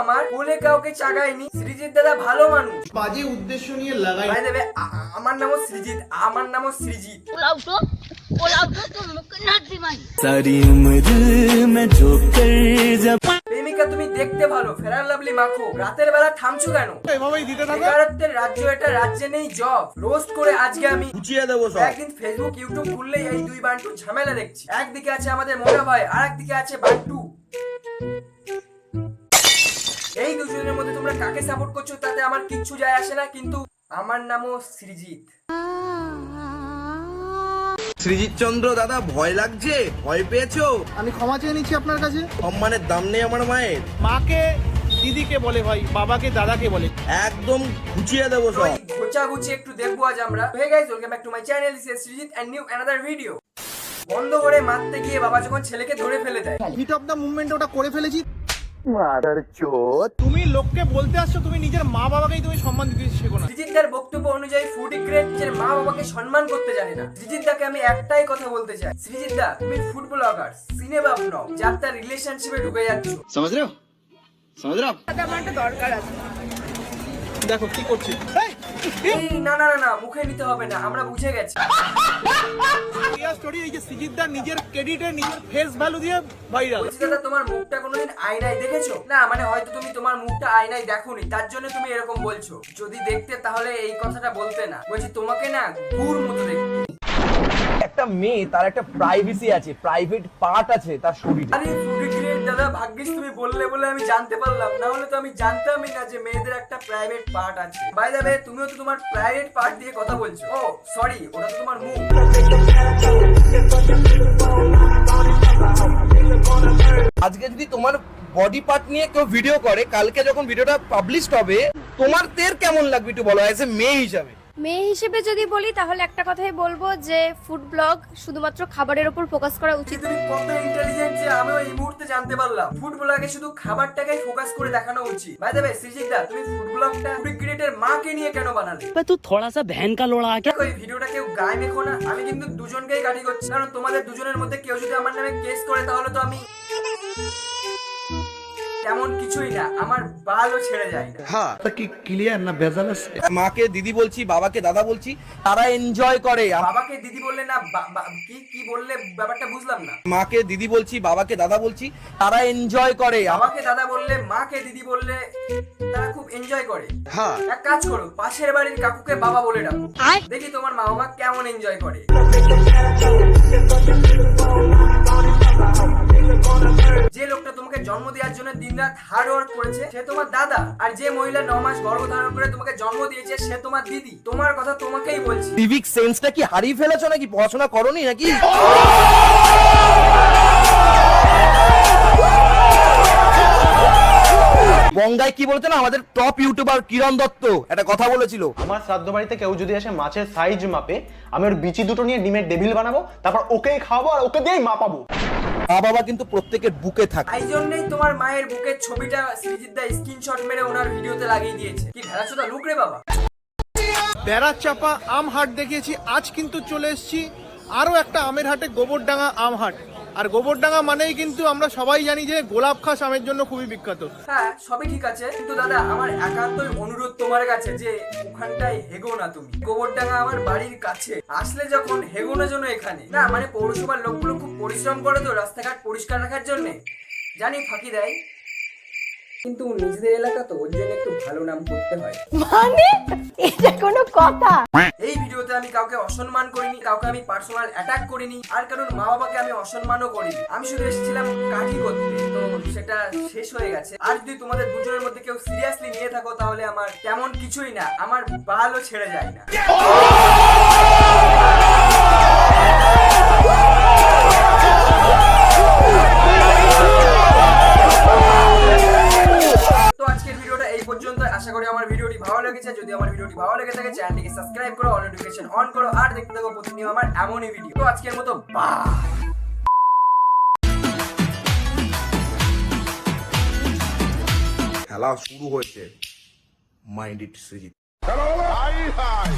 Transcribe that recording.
আমার বলে কাউকে চাগায়নি। সৃজিত দাদা ভালো মানুষ। বাজে উদ্দেশ্য নিয়ে ভাই দেবে আমার নামও সৃজিৎ আমার নামও সৃজিৎ প্রেমিকা তুমি দেখতে ভালো। ফেরার লাভলি মাখো। রাতের বেলা থামছো কেন? এভাবেই দিতে থাকো। বেকারত্বের রাজ্য এটা রাজ্যে নেই জব রোস্ট করে আজকে আমি গুছিয়ে দেবো সব। একদিন ফেসবুক ইউটিউব খুললেই এই দুই বান্টু ঝামেলা দেখছি। একদিকে আছে আমাদের মোটা ভাই আর একদিকে আছে বান্টু। এই দুজনের মধ্যে তোমরা কাকে সাপোর্ট করছ তাতে আমার কিচ্ছু যায় আসে না কিন্তু আমার নামও সৃজিত। সৃজিৎ চন্দ্র দাদা ভয় লাগছে? ভয় পেয়েছ? আমি ক্ষমা চেয়ে নিচ্ছি আপনার কাছে। সম্মানের দাম নেই আমার মায়ের। মাকে দিদিকে বলে ভাই বাবাকে দাদাকে বলে। একদম গুছিয়ে দেবো সব। এই গোছাগুছি একটু দেখব আজ আমরা। Hey guys welcome back to my channel this is Srijit and new another video বন্ধ করে মারতে গিয়ে বাবা যখন ছেলেকে ধরে ফেলে দেয়। হিট অফ দ্য মুভমেন্ট ওটা করে ফেলেছি। তুমি লোককে বলতে আসছো তুমি নিজের মা বাবাকেই তুমি সম্মান দিতে শেখো বক্তব্য অনুযায়ী ফুড মা বাবাকে সম্মান করতে না। আমি একটাই কথা বলতে চাই। তুমি সিনেমা যার তার রিলেশনশিপে ঢুকে আচ্ছা, দরকার আছে। দেখো কি করছি? না না না না মুখে নিতে হবে না আমরা বুঝে গেছি। স্টোরি এই যে সিজিদদার নিজের ক্রেডিটে নিজের ফেস ভ্যালু দিয়ে ভাইরাল দাদা, তোমার মুখটা কোনোদিন আয়নায় দেখেছ? না মানে হয়তো তুমি তোমার মুখটা আয়নায় দেখোনি, তার জন্য তুমি এরকম বলছো। যদি দেখতে তাহলে এই কথাটা বলতে না। বলছি, তোমাকে না গুড় মতো দেখতে। একটা মেয়ে তার একটা প্রাইভেসি আছে প্রাইভেট পার্ট আছে তার শরীরে। আরে ফুড দাদা ভাগ্যিস তুমি বললে বলে আমি জানতে পারলাম। না হলে তো আমি জানতামই না যে মেয়েদের একটা প্রাইভেট পার্ট আছে। বাই দ্য ওয়ে তুমিও তো তোমার প্রাইভেট পার্ট দিয়ে কথা বলছো। ও সরি ওটা তো তোমার মুখ। আজকে যদি তোমার বডি পার্ট নিয়ে কেউ ভিডিও করে কালকে যখন ভিডিওটা পাবলিশ হবে তোমার তের কেমন লাগবে একটু বলো এজ এ মেয়ে হিসাবে? মেয়ে হিসেবে যদি বলি তাহলে একটা কথাই বলব যে ফুড ব্লগ শুধুমাত্র খাবারের ওপর ফোকাস করা উচিত। তুমি কত ইন্টেলিজেন্ট যে আমি এই মুহূর্তে জানতে পারলাম। ফুড ব্লগে শুধু খাবারটাকে ফোকাস করে দেখানো উচিত। বাই দ্য ওয়ে সৃজিত তুমি ফুড ব্লগটা ফুড ক্রিয়েটর মাকে নিয়ে কেন বানালে? বা তুই থোড়া সা ভ্যান কা লোড়া আকে। ওই ভিডিওটা কেউ গায়ে মেখো না। আমি কিন্তু দুজনকেই গালি করছি। কারণ তোমাদের দুজনের মধ্যে কেউ যদি আমার নামে কেস করে তাহলে তো আমি তেমন কিছুই না আমার বালও ছেড়ে যায় না। হ্যাঁ কি ক্লিয়ার না ভেজাল আছে? মাকে দিদি বলছি বাবাকে দাদা বলছি তারা এনজয় করে। বাবাকে দিদি বললে না বা- বা- কি কি বললে ব্যাপারটা বুঝলাম না। মাকে দিদি বলছি বাবাকে দাদা বলছি তারা এনজয় করে। বাবাকে দাদা বললে মাকে দিদি বললে তারা খুব এনজয় করে। হ্যাঁ। এক কাজ করো পাশের বাড়ির কাকুকে বাবা বলে ডাকো। দেখি তোমার মা বাবা কেমন এনজয় করে। যে লোকটা তোমাকে জন্ম দেওয়ার জন্য দিনরাত হার্ড ওয়ার্ক করেছে সে তোমার দাদা। আর যে মহিলা ন মাস গর্ভধারণ করে তোমাকে জন্ম দিয়েছে সে তোমার দিদি। তোমার কথা তোমাকেই বলছি। সিভিক সেন্সটা কি হারিয়ে ফেলেছো নাকি? পড়াশোনা করনি নাকি? বঙ্গায় কি বলতো না? আমাদের টপ ইউটিউবার কিরণ দত্ত একটা কথা বলেছিল। আমার শ্রাদ্ধ বাড়িতে কেউ যদি আসে মাছের সাইজ মাপে আমি ওর বিচি দুটো নিয়ে ডিমের ডেভিল বানাবো তারপর ওকেই খাওয়াবো আর ওকে দিয়েই মাপাবো। মা বাবা কিন্তু প্রত্যেকের বুকে থাকে। তাই জন্যই তোমার মায়ের বুকের ছবিটা সৃজিত দা স্ক্রিনশট মেরে ওনার ভিডিওতে লাগিয়ে দিয়েছে। কি ভেড়াচোদা লুক রে বাবা। বেড়া চাপা আম হাট দেখিয়েছি আজ কিন্তু চলে এসেছি আরও একটা আমের হাটে গোবরডাঙ্গা আম হাট আর গোবরডাঙ্গা মানেই কিন্তু আমরা সবাই জানি যে গোলাপ খাস আমের জন্য খুবই বিখ্যাত। হ্যাঁ সবই ঠিক আছে। কিন্তু দাদা, আমার একান্তই অনুরোধ তোমার কাছে যে ওখানটায় হেগো না তুমি। গোবরডাঙ্গা আমার বাড়ির কাছে। আসলে যখন হেগো না জন্য এখানে। না মানে পৌরসভার লোকগুলো খুব পরিশ্রম করে তো রাস্তাঘাট পরিষ্কার রাখার জন্য। জানি ফাঁকি দেয়। কিন্তু নিজেদের এলাকা তো ওর জন্য একটু ভালো নাম করতে হয়। মানে? এটা কোনো কথা? এই ভিডিওতে আমি কাউকে অসম্মান করিনি কাউকে আমি পার্সোনাল অ্যাটাক করিনি আর কারণ মা বাবাকে আমি অসম্মানও করিনি। আমি শুধু এসেছিলাম কাঠি করতে তো সেটা শেষ হয়ে গেছে। আর যদি তোমাদের দুজনের মধ্যে কেউ সিরিয়াসলি নিয়ে থাকো তাহলে আমার তেমন কিছুই না আমার বালও ছেড়ে যায় না। সাবস্ক্রাইব করো অল নোটিফিকেশন অন করো আর দেখতে থাকো প্রতিদিন আমার এমনই ভিডিও তো আজকের মতো বাই খেলা শুরু হয়েছে। Mind it Srijit hi. Hi